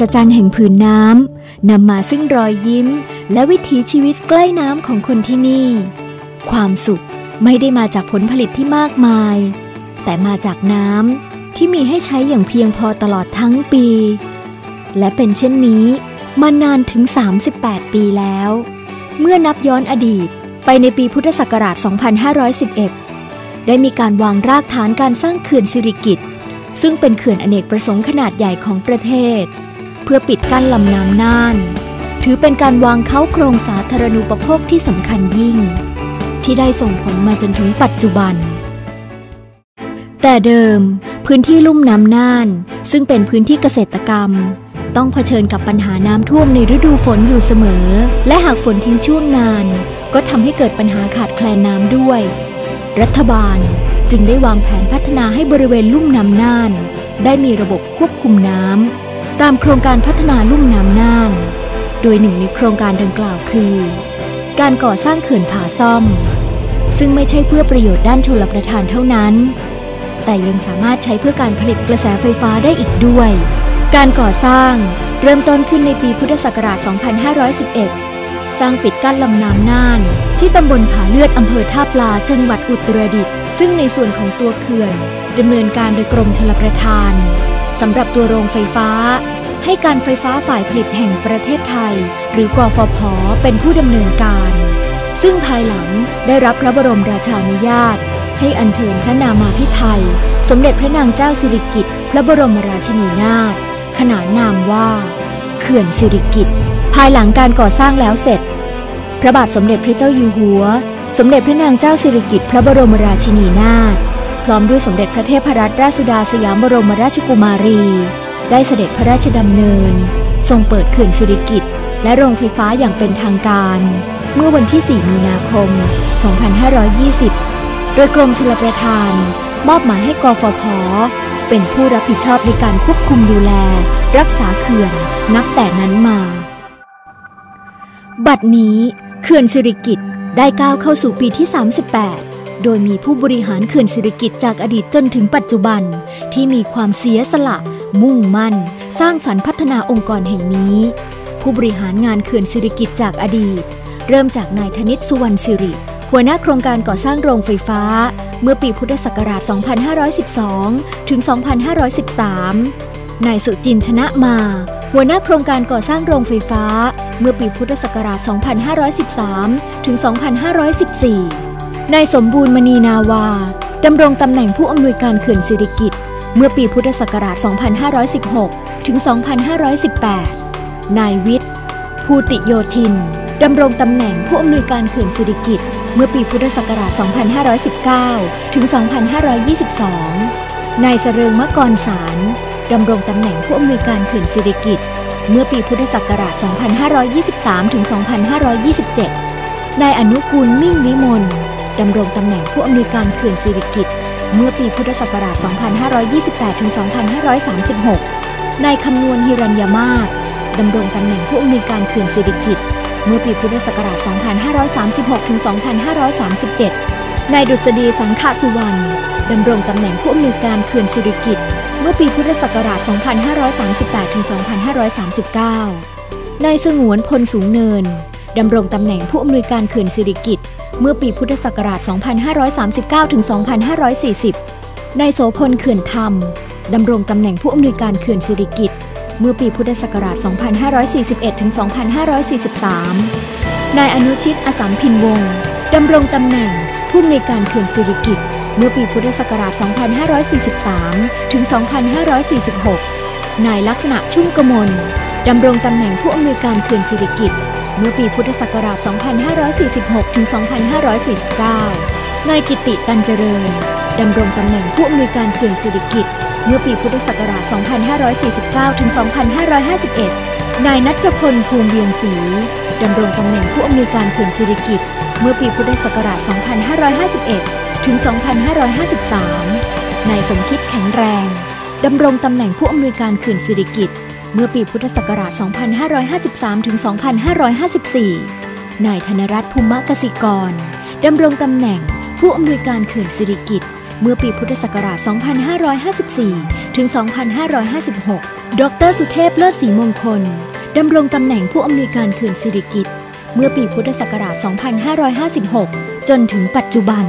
อัศจรรย์แห่งผืนน้ำนำมาซึ่งรอยยิ้ม และวิถีชีวิตใกล้น้ำของคนที่นี่ ความสุขไม่ได้มาจากผลผลิตที่มากมาย แต่มาจากน้ำที่มีให้ใช้อย่างเพียงพอตลอดทั้งปี และเป็นเช่นนี้ มานานถึง 38 ปีแล้ว เมื่อนับย้อนอดีตไปในปีพุทธศักราช 2511 ได้มีการวางรากฐานการสร้างเขื่อนสิริกิตซึ่งเป็นเขื่อนอเนกประสงค์ขนาดใหญ่ของประเทศ เพื่อปิดกั้นลำน้ำน่าน ถือเป็นการวางเข้าโครงสาธารณูปโภคที่สำคัญยิ่ง ที่ได้ส่งผลมาจนถึงปัจจุบัน แต่เดิม พื้นที่ลุ่มน้ำน่าน ซึ่งเป็นพื้นที่เกษตรกรรม ต้องเผชิญกับปัญหาน้ำท่วมในฤดูฝนอยู่เสมอ และหากฝนทิ้งช่วงนาน ก็ทำให้เกิดปัญหาขาดแคลนน้ำด้วย รัฐบาลจึงได้วางแผนพัฒนาให้บริเวณลุ่มน้ำน่าน ได้มีระบบควบคุมน้ำ ตามโครงการพัฒนาลุ่มน้ำน่าน โดยหนึ่งในโครงการดังกล่าวคือ การก่อสร้างเขื่อนผาซ่อม ซึ่งไม่ใช่เพื่อประโยชน์ด้านชลประทานเท่านั้น แต่ยังสามารถใช้เพื่อการผลิตกระแสไฟฟ้าได้อีกด้วย การก่อสร้างเริ่มต้นขึ้นในปีพุทธศักราช 2511 สร้างปิดกั้นลำน้ำน่าน ที่ตำบลผาเลือดอำเภอท่าปลาจังหวัดอุตรดิตถ์ซึ่งในส่วนของตัวเขื่อนดำเนินการโดยกรมชลประทานสำหรับตัวโรงไฟฟ้า ให้การไฟฟ้าฝ่ายผลิตแห่งประเทศไทย หรือกฟผ เป็นผู้ดำเนินการ ซึ่งภายหลังได้รับพระบรมราชานุญาต ให้อัญเชิญพระนามาพิไทย สมเด็จพระนางเจ้าสิริกิติ์พระบรมราชินีนาถขนานนามว่า เขื่อนสิริกิติ์ภายหลังการก่อสร้างแล้วเสร็จ พระบาทสมเด็จพระเจ้าอยู่หัว สมเด็จพระนางเจ้าสิริกิติ์พระบรมราชินีนาถพร้อมด้วยสมเด็จพระเทพรัตนราชสุดาสยามบรมราชกุมารี ได้เสด็จพระราชดำเนิน ทรงเปิดเขื่อนสิริกิติ์และโรงไฟฟ้าอย่างเป็นทางการ เมื่อวันที่ 4 มีนาคม 2520 โดยกรมชลประทาน มอบหมายให้กฟผ เป็นผู้รับผิดชอบในการควบคุมดูแล รักษาเขื่อนนับแต่นั้นมา บัดนี้เขื่อนสิริกิติ์ได้ก้าวเข้าสู่ปีที่ 38 โดยมีผู้บริหารเขื่อนสิริกิติ์จากอดีตจนถึงปัจจุบันที่มีความเสียสละ มุ่งมั่น สร้างสรรค์พัฒนาองค์กรแห่งนี้ ผู้บริหารงานเขื่อนสิริกิตจากอดีต เริ่มจากนายธนิตสุวรรณสิริ หัวหน้าโครงการก่อสร้างโรงไฟฟ้า เมื่อปีพุทธศักราช 2512 ถึง 2513 นายสุจินชนะมา หัวหน้าโครงการก่อสร้างโรงไฟฟ้า เมื่อปีพุทธศักราช 2513 ถึง 2514 นายสมบูรณ์มณีนาวาดำรงตำแหน่งผู้อำนวยการเขื่อนสิริกิต มื่อปีพุทธศักราช 2516 ถึง 2518 นายวิทย์ ภูติโยธิน ดำรงตำแหน่งผู้อำนวยการเขื่อนสิริกิตเมื่อปีพุทธศักราช 2519 ถึง 2522 นายเสริงมะกรสาร ดำรงตำแหน่งผู้อำนวยการเขื่อนสิริกิตเมื่อปีพุทธศักราช 2523 ถึง 2527 นายอนุกูลมิ่งวิมล ดำรงตำแหน่งผู้อำนวยการเขื่อนสิริกิต เมื่อปีพุทธศักราช 2528 ถึง 2536 นายคำนวณฮิรัญยมาศดำรงตำแหน่งผู้อำนวยการเขื่อนสิริกิติ์เมื่อปีพุทธศักราช 2536 ถึง 2537 นายดุษฎีสังขสุวรรณดำรงตำแหน่งผู้อำนวยการเขื่อนสิริกิติ์เมื่อปีพุทธศักราช 2538 ถึง 2539 นายสงวนพลสูงเนินดำรงตำแหน่งผู้อำนวยการเขื่อนสิริกิติ์ เมื่อปีพุทธศักราช 2539 ถึง 2540 นายโสพลเขื่อนธรรม ดำรงตำแหน่งผู้อำนวยการเขื่อนสิริกิติ์เมื่อปีพุทธศักราช 2541 ถึง 2543 นายอนุชิตอสัมพินวงศ์ดำรงตำแหน่งผู้อำนวยการเขื่อนสิริกิติ์เมื่อปีพุทธศักราช 2543 ถึง 2546 นายลักษณะชุ่มกมลดำรงตำแหน่งผู้อำนวยการเขื่อนสิริกิติ์ เมื่อปีพุทธศักราช 2546 ถึง 2549 นายกิติตันเจริญดำรงตำแหน่งผู้อำนวยการเขื่อนสิริกิตเมื่อปีพุทธศักราช 2549 ถึง 2551 นายนัจพลภูมิเวียงศรีดำรงตำแหน่งผู้อำนวยการเขื่อนสิริกิตเมื่อปีพุทธศักราช 2551 ถึง 2553 นายสมคิดแข็งแรงดำรงตำแหน่งผู้อำนวยการเขื่อนสิริกิต เมื่อปีพุทธศักราช 2553 ถึง 2554 นายธนรัตน์ภูมิกสิกรดำรงตำแหน่งผู้อำนวยการเขื่อนสิริกิตเมื่อปีพุทธศักราช 2554 ถึง 2556 ดรสุเทพเลิศศรีมงคลดำรงตำแหน่งผู้อำนวยการเขื่อนสิริกิตเมื่อปีพุทธศักราช 2556 จนถึงปัจจุบัน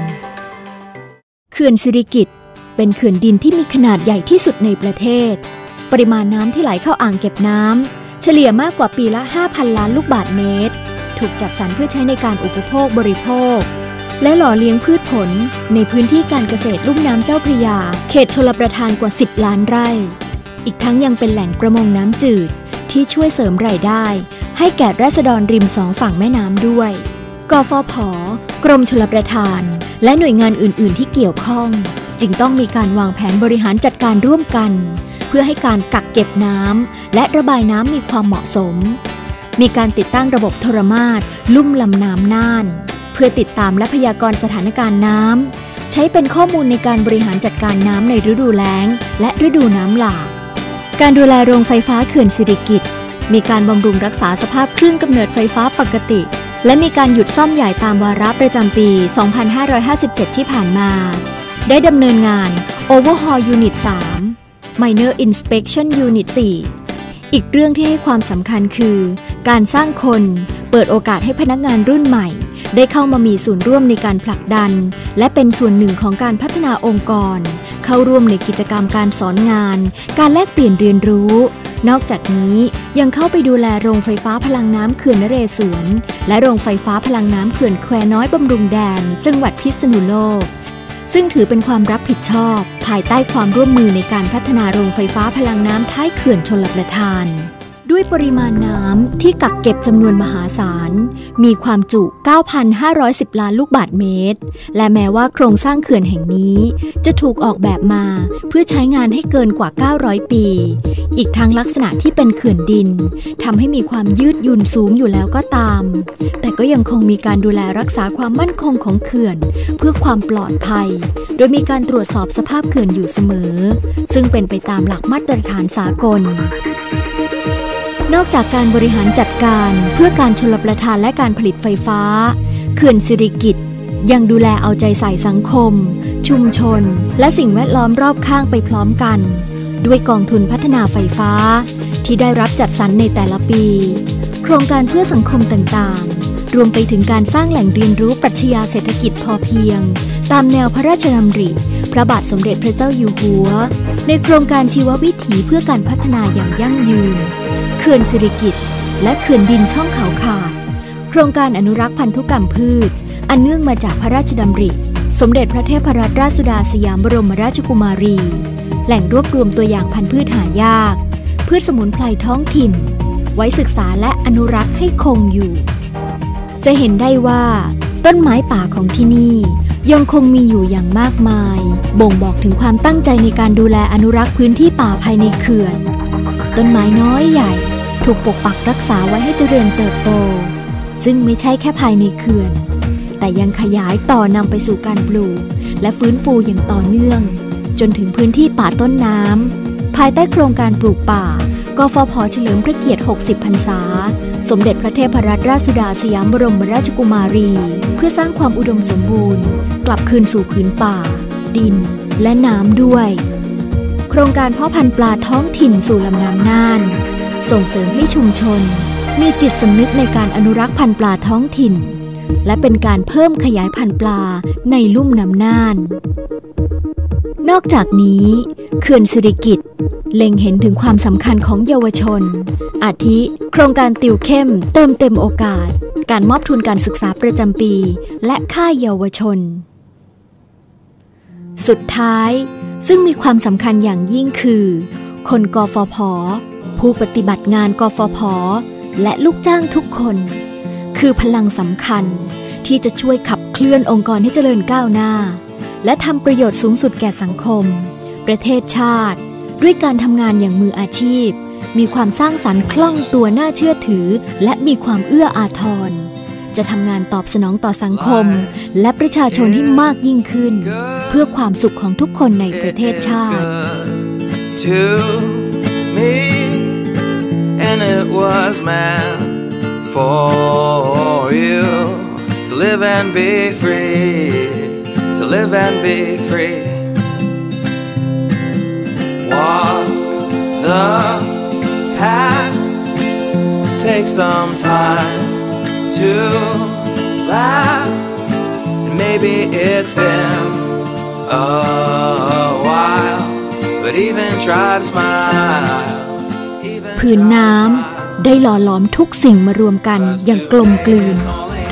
เขื่อนสิริกิตเป็นเขื่อนดินที่มีขนาดใหญ่ที่สุดในประเทศ ปริมาณน้ำที่ไหลเข้าอ่างเก็บน้ำ เฉลี่ยมากกว่าปีละ 5,000 ล้านลูกบาศก์เมตร ถูกจัดสรรเพื่อใช้ในการอุปโภคบริโภค และหล่อเลี้ยงพืชผล ในพื้นที่การเกษตรลุ่มน้ำเจ้าพระยา เขตชลประทานกว่า 10 ล้านไร่ อีกทั้งยังเป็นแหล่งประมงน้ำจืดที่ช่วยเสริมรายได้ ให้แก่ราษฎรริมสองฝั่งแม่น้ำด้วย กฟผ กรมชลประทาน และหน่วยงานอื่น ๆ ที่เกี่ยวข้อง จึงต้องมีการวางแผนบริหารจัดการร่วมกัน พื่อให้การกักเก็บน้ำและระบายน้ำมีความเหมาะสม มีการติดตั้งระบบโทรมาตลุ่มลำน้ำน่าน เพื่อติดตามและพยากรณ์สถานการณ์น้ำใช้เป็นข้อมูลในการบริหารจัดการน้ำในฤดูแล้ง และฤดูน้ำหลาก การดูแลโรงไฟฟ้าเขื่อนสิริกิตมีการบำรุงรักษาสภาพเครื่องกำเนิดไฟฟ้าปกติ และมีการหยุดซ่อมใหญ่ตามวาระประจำปี 2557 ที่ผ่านมา ได้ดำเนินงาน Overhaul Unit 3 Minor Inspection Unit 4 อีกเรื่องที่ให้ความสำคัญคือ การสร้างคนเปิดโอกาสให้พนักงานรุ่นใหม่ ได้เข้ามามีส่วนร่วมในการผลักดัน และเป็นส่วนหนึ่งของการพัฒนาองค์กร เข้าร่วมในกิจกรรมการสอนงาน การแลกเปลี่ยนเรียนรู้ นอกจากนี้ยังเข้าไปดูแลโรงไฟฟ้าพลังน้ำเขื่อนนเรศวรและโรงไฟฟ้าพลังน้ำเขื่อนแควน้อยบำรุงแดน จังหวัดพิษณุโลก ซึ่งถือเป็นความรับผิดชอบ ภายใต้ความร่วมมือในการพัฒนาโรงไฟฟ้าพลังน้ำท้ายเขื่อนชนลประทาน ด้วยปริมาณน้ำที่กักเก็บจำนวนมหาศาล มีความจุ 9,510 ล้านลูกบาศก์เมตร และแม้ว่าโครงสร้างเขื่อนแห่งนี้ จะถูกออกแบบมาเพื่อใช้งานให้เกินกว่า 900 ปี อีกทั้งลักษณะที่เป็นเขื่อนดินทำให้มีความยืดหยุ่นสูงอยู่แล้วก็ตาม แต่ก็ยังคงมีการดูแลรักษาความมั่นคงของเขื่อน เพื่อความปลอดภัย โดยมีการตรวจสอบสภาพเขื่อนอยู่เสมอ ซึ่งเป็นไปตามหลักมาตรฐานสากล นอกจากการบริหารจัดการเพื่อการชลประทานและการผลิตไฟฟ้า เขื่อนสิริกิตยังดูแลเอาใจใส่สังคม ชุมชน และสิ่งแวดล้อมรอบข้างไปพร้อมกัน ด้วยกองทุนพัฒนาไฟฟ้า ที่ได้รับจัดสรรในแต่ละปี โครงการเพื่อสังคมต่างๆ รวมไปถึงการสร้างแหล่งเรียนรู้ปรัชญาเศรษฐกิจพอเพียง ตามแนวพระราชดำริ พระบาทสมเด็จพระเจ้าอยู่หัว ในโครงการชีววิถีเพื่อการพัฒนาอย่างยั่งยืน เขื่อนสิริกิตและเขื่อนดินช่องเขาขาด โครงการอนุรักษ์พันธุกรรมพืช อันเนื่องมาจากพระราชดำริ สมเด็จพระเทพรัตนราชสุดาสยามบรมราชกุมารี แหล่งรวบรวมตัวอย่างพันธุ์พืชหายาก พืชสมุนไพรท้องถิ่น ไว้ศึกษาและอนุรักษ์ให้คงอยู่ จะเห็นได้ว่า ต้นไม้ป่าของที่นี่ยังคงมีอยู่อย่างมากมาย บ่งบอกถึงความตั้งใจในการดูแลอนุรักษ์พื้นที่ป่าภายในเขื่อน ต้นไม้น้อยใหญ่ ถูกปกปักรักษาไว้ให้เจริญเติบโต ซึ่งไม่ใช่แค่ภายในเขื่อน แต่ยังขยายต่อนำไปสู่การปลูก และฟื้นฟูอย่างต่อเนื่อง จนถึงพื้นที่ป่าต้นน้ำภายใต้โครงการปลูกป่ากฟผเฉลิมพระเกียรติ 60 พรรษา สมเด็จพระเทพรัตนราชสุดาสยามบรมราชกุมารี เพื่อสร้างความอุดมสมบูรณ์ กลับคืนสู่พื้นป่า ดิน และน้ำด้วย โครงการเพาะพันธุ์ปลาท้องถิ่นสู่ลำน้ำน่าน ส่งเสริมให้ชุมชน มีจิตสำนึกในการอนุรักษ์พันธุ์ปลาท้องถิ่น และเป็นการเพิ่มขยายพันธุ์ปลาในลุ่มน้ำน่าน นอกจากนี้เขื่อนสิริกิตเล็งเห็นถึงความสำคัญของเยาวชน อาทิ โครงการติวเข้มเติมเต็มโอกาส การมอบทุนการศึกษาประจำปี และค่ายเยาวชน สุดท้ายซึ่งมีความสำคัญอย่างยิ่งคือ คนกฟผ ผู้ปฏิบัติงานกฟผ และลูกจ้างทุกคน คือพลังสำคัญที่จะช่วยขับเคลื่อนองค์กรให้เจริญก้าวหน้า และทำประโยชน์สูงสุดแก่สังคม ประเทศชาติ ด้วยการทำงานอย่างมืออาชีพ มีความสร้างสรรค์คล่องตัวน่าเชื่อถือ และมีความเอื้ออาทรจะทำงานตอบสนองต่อสังคม และประชาชนให้มากยิ่งขึ้น เพื่อความสุขของทุกคนในประเทศชาติ was meant for you to live and be free, to live and be free. walk the path. Take some time to laugh. Maybe it's been a while, but even try to smile. Even ผืน try to น้ำ smile. ได้หล่อหลอมทุกสิ่งมารวมกันอย่างกลมกลืน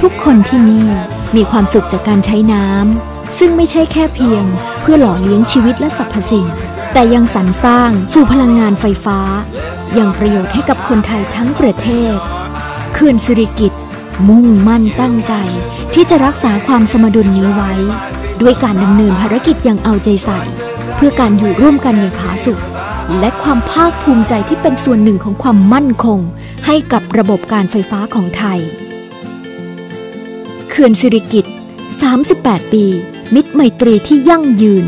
ทุกคนที่นี่มีความสุขจากการใช้น้ำซึ่งไม่ใช่แค่เพียง เพื่อหล่อเลี้ยงชีวิตและสรรพสิ่ง แต่ยังสรรสร้างสู่พลังงานไฟฟ้า อย่างประโยชน์ให้กับคนไทยทั้งประเทศเขื่อนสิริกิตมุ่งมั่นตั้งใจ ที่จะรักษาความสมดุลนี้ไว้ ด้วยการดำเนินภารกิจอย่างเอาใจใส่ เพื่อการอยู่ร่วมกันอย่างผาสุกและความภาคภูมิใจที่เป็นส่วนหนึ่งของความมั่นคง ให้กับระบบการไฟฟ้าของไทย เขื่อนสิริกิต38 ปี มิตรไมตรีที่ยั่งยืน